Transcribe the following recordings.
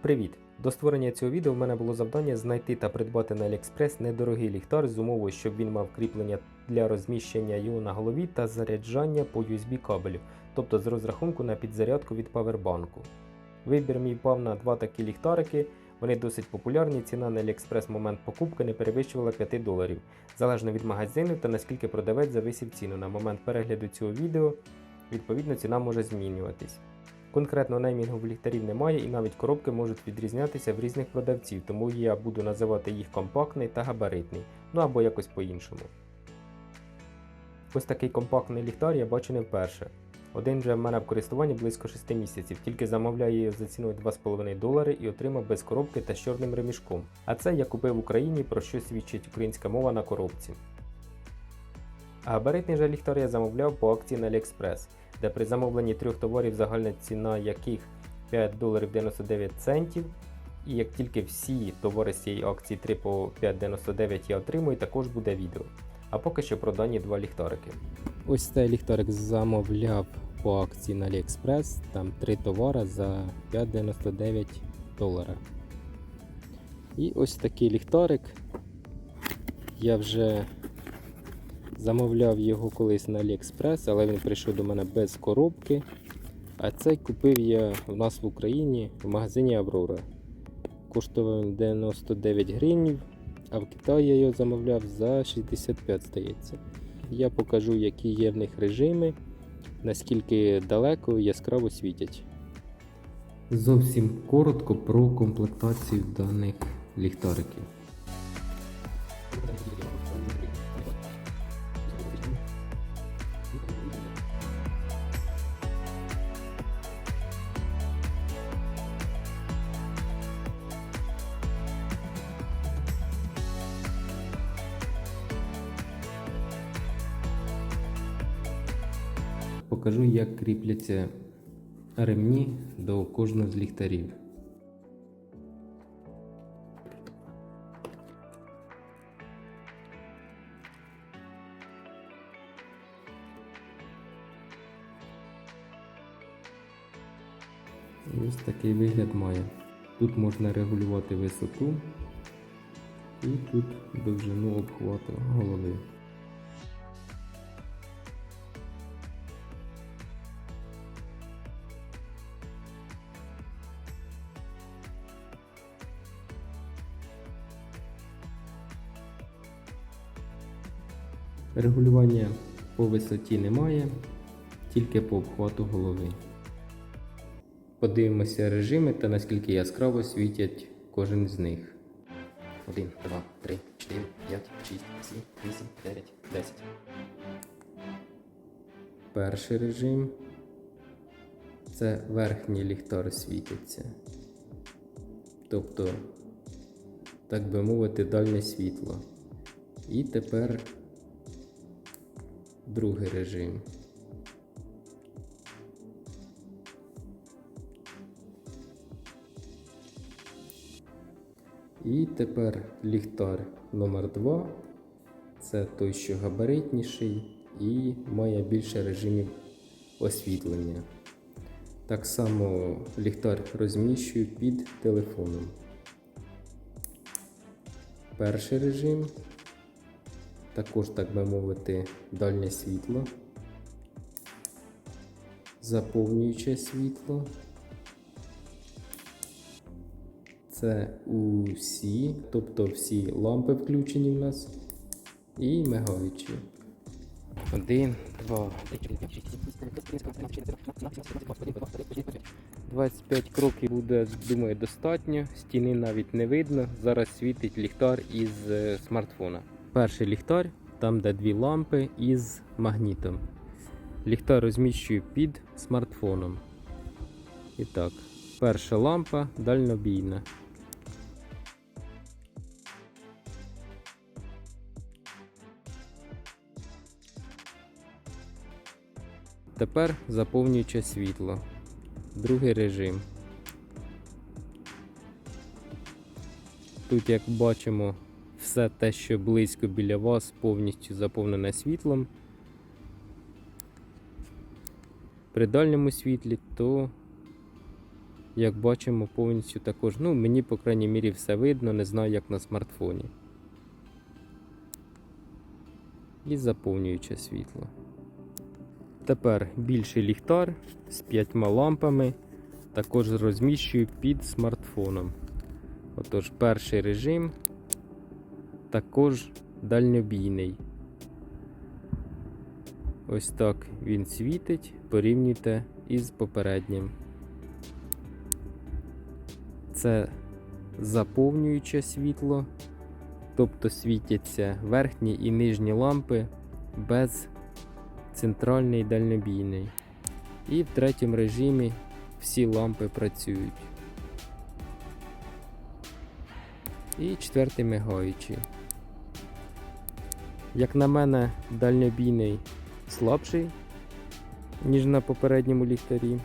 Привіт! До створення цього відео в мене було завдання знайти та придбати на AliExpress недорогий ліхтар з умовою, щоб він мав кріплення для розміщення його на голові та заряджання по USB кабелю, тобто з розрахунку на підзарядку від павербанку. Вибір мій впав на два такі ліхтарики. Вони досить популярні, ціна на AliExpress в момент покупки не перевищувала 5 доларів, залежно від магазину та наскільки продавець зависив ціну на момент перегляду цього відео, відповідно ціна може змінюватись. Конкретно неймінгу в ліхтарів немає і навіть коробки можуть відрізнятися в різних продавців, тому я буду називати їх компактний та габаритний, ну або якось по-іншому. Ось такий компактний ліхтар я бачу не вперше. Один же в мене в користуванні близько 6 місяців, тільки замовляю його за ціною 2,5 долари і отримав без коробки та з чорним ремішком. А це я купив в Україні, про що свідчить українська мова на коробці. А габаритний же ліхтар я замовляв по акції на AliExpress, де при замовленні трьох товарів загальна ціна яких 5 доларів 99 центів. І як тільки всі товари з цієї акції 3 по 5,99 я отримую, також буде відео. А поки що про дані два ліхтарики. Ось цей ліхтарик замовляв по акції на AliExpress, там 3 товари за 5,99 долара. І ось такий ліхтарик. Я вже замовляв його колись на AliExpress, але він прийшов до мене без коробки. А цей купив я в нас в Україні в магазині Аврора. Коштував він 99 гривень, а в Китаї я його замовляв за 65, здається. Я покажу, які є в них режими, наскільки далеко яскраво світять. Зовсім коротко про комплектацію даних ліхтариків. Покажу, як кріпляться ремні до кожного з ліхтарів. Ось такий вигляд має. Тут можна регулювати висоту і тут довжину обхвату голови. Регулювання по висоті немає, тільки по обхвату голови. Подивимося режими та наскільки яскраво світять кожен з них. 1, 2, 3, 4, 5, 6, 7, 8, 9, 10. Перший режим. Це верхній ліхтар світиться. Тобто, так би мовити, дальнє світло. І тепер другий режим. І тепер ліхтар номер 2 Це той, що габаритніший і має більше режимів освітлення. Так само ліхтар розміщую під телефоном. Перший режим також, так би мовити, дальнє світло, заповнююче світло. Це усі, тобто всі лампи включені в нас і мигаючі. Один, два, чотири, п'ять, шість, сім, вісім, 25 кроків буде, думаю, достатньо. Стіни навіть не видно. Зараз світить ліхтар із е, смартфона. Перший ліхтар, там де дві лампи із магнітом. Ліхтар розміщую під смартфоном. І так, перша лампа дальнобійна. Тепер заповнююче світло. Другий режим. Тут, як бачимо, все те, що близько біля вас, повністю заповнене світлом. При дальньому світлі, то як бачимо, повністю також. Ну, мені, по крайній мірі, все видно, не знаю, як на смартфоні. І заповнююче світло. Тепер більший ліхтар з п'ятьма лампами. Також розміщую під смартфоном. Отож, перший режим також дальньобійний. Ось так він світить, порівнюйте із попереднім. Це заповнююче світло, тобто світяться верхні і нижні лампи без центральний дальнобійний. І в третьому режимі всі лампи працюють. І четвертий мигаючий. Як на мене, дальнобійний слабший, ніж на попередньому ліхтарі,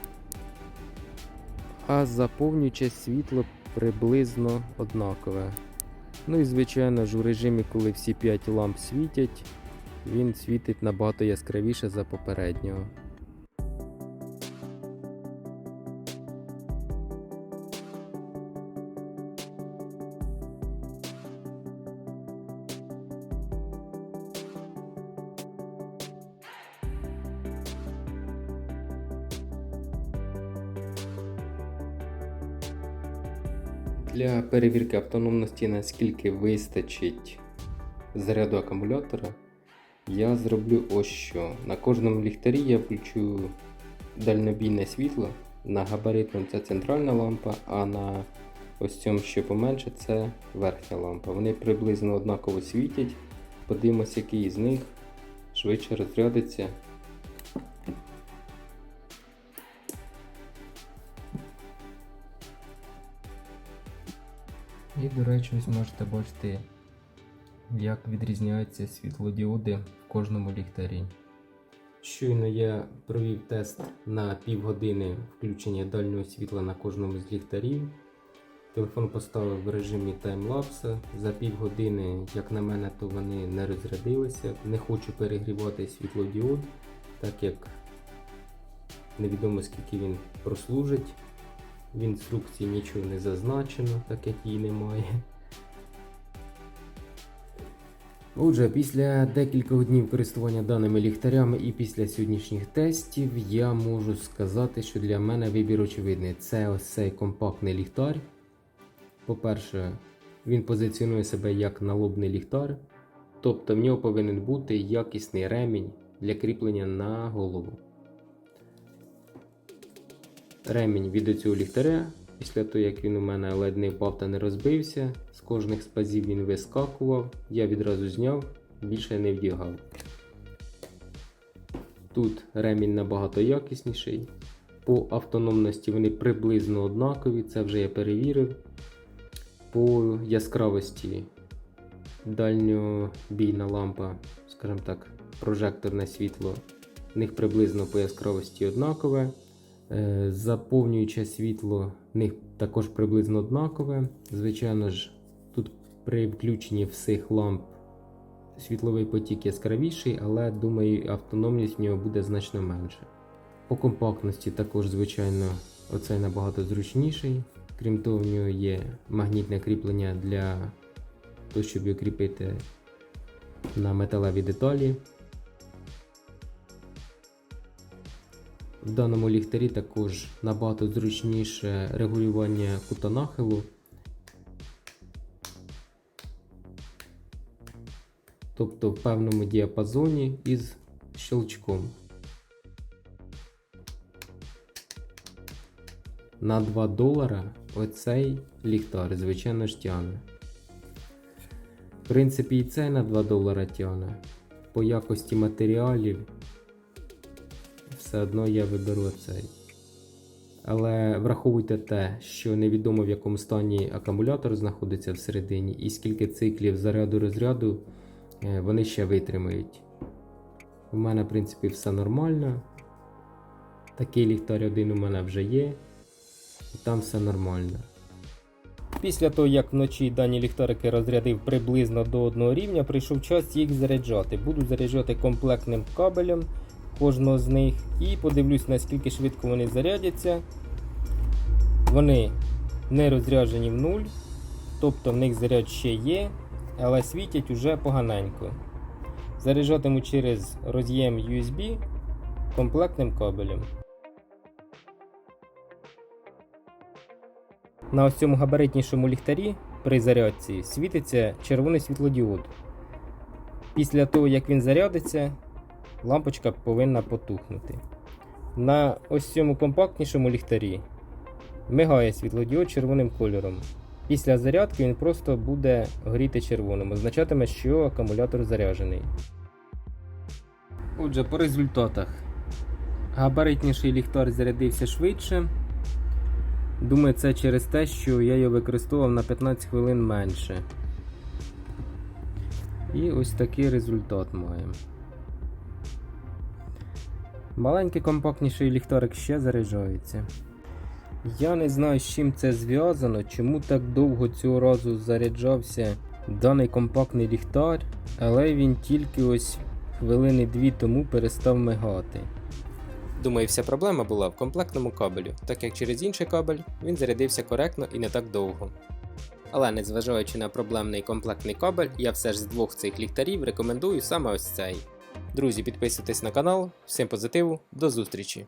а заповнююче світло приблизно однакове. Ну і звичайно ж у режимі, коли всі 5 ламп світять, він світить набагато яскравіше за попереднього. Для перевірки автономності, наскільки вистачить заряду акумулятора, я зроблю ось що. На кожному ліхтарі я включу дальнобійне світло. На габаритному це центральна лампа, а на ось цьому що поменше це верхня лампа. Вони приблизно однаково світять. Подивимось, який з них швидше розрядиться. І, до речі, ось можете бачити, як відрізняються світлодіоди в кожному ліхтарі. Щойно я провів тест на півгодини включення дальнього світла на кожному з ліхтарів. Телефон поставив в режимі таймлапса. За півгодини, як на мене, то вони не розрядилися. Не хочу перегрівати світлодіод, так як невідомо скільки він прослужить. В інструкції нічого не зазначено, так як її немає. Отже, після декількох днів користування даними ліхтарями і після сьогоднішніх тестів я можу сказати, що для мене вибір очевидний. Це ось цей компактний ліхтар. По-перше, він позиціонує себе як налобний ліхтар, тобто в нього повинен бути якісний ремінь для кріплення на голову ремінь від цього ліхтаря. Після того, як він у мене ледь не впав та не розбився, з кожних спазів він вискакував, я відразу зняв, більше не вдягав. Тут ремінь набагато якісніший. По автономності вони приблизно однакові, це вже я перевірив. По яскравості дальньобійна лампа, скажімо так, прожекторне світло, в них приблизно по яскравості однакове. Е, Заповнююче світло в них також приблизно однакове. Звичайно ж, тут при включенні всіх ламп світловий потік яскравіший, але думаю, автономність в нього буде значно менше. По компактності також, звичайно, оцей набагато зручніший. Крім того, в нього є магнітне кріплення для того, щоб його кріпити на металеві деталі. В даному ліхтарі також набагато зручніше регулювання кута нахилу. Тобто в певному діапазоні із щелчком. На 2 долара оцей ліхтар, звичайно ж тягне. В принципі, і цей на 2 долара тягне. По якості матеріалів все одно я виберу цей. Але враховуйте те, що невідомо в якому стані акумулятор знаходиться всередині, і скільки циклів заряду розряду е, вони ще витримають. У мене, в принципі, все нормально. Такий ліхтар один у мене вже є, і там все нормально. Після того, як вночі дані ліхтарики розрядив приблизно до одного рівня, прийшов час їх заряджати. Буду заряджати комплектним кабелем кожного з них і подивлюсь, наскільки швидко вони зарядяться. Вони не розряджені в нуль, тобто в них заряд ще є, але світять уже поганенько. Заряджатиму через роз'єм USB комплектним кабелем. На ось цьому габаритнішому ліхтарі при зарядці світиться червоний світлодіод. Після того, як він зарядиться, лампочка повинна потухнути. На ось цьому компактнішому ліхтарі мигає світлодіод червоним кольором. Після зарядки він просто буде горіти червоним, означатиме, що акумулятор заряджений. Отже, по результатах. Габаритніший ліхтар зарядився швидше. Думаю, це через те, що я його використовував на 15 хвилин менше. І ось такий результат маємо. Маленький компактніший ліхтарик ще заряджається. Я не знаю, з чим це зв'язано, чому так довго цього разу заряджався даний компактний ліхтар, але він тільки ось хвилини дві тому перестав мигати. Думаю, вся проблема була в комплектному кабелю, так як через інший кабель він зарядився коректно і не так довго. Але незважаючи на проблемний комплектний кабель, я все ж з двох цих ліхтарів рекомендую саме ось цей. Друзі, підписуйтесь на канал, всім позитиву, до зустрічі!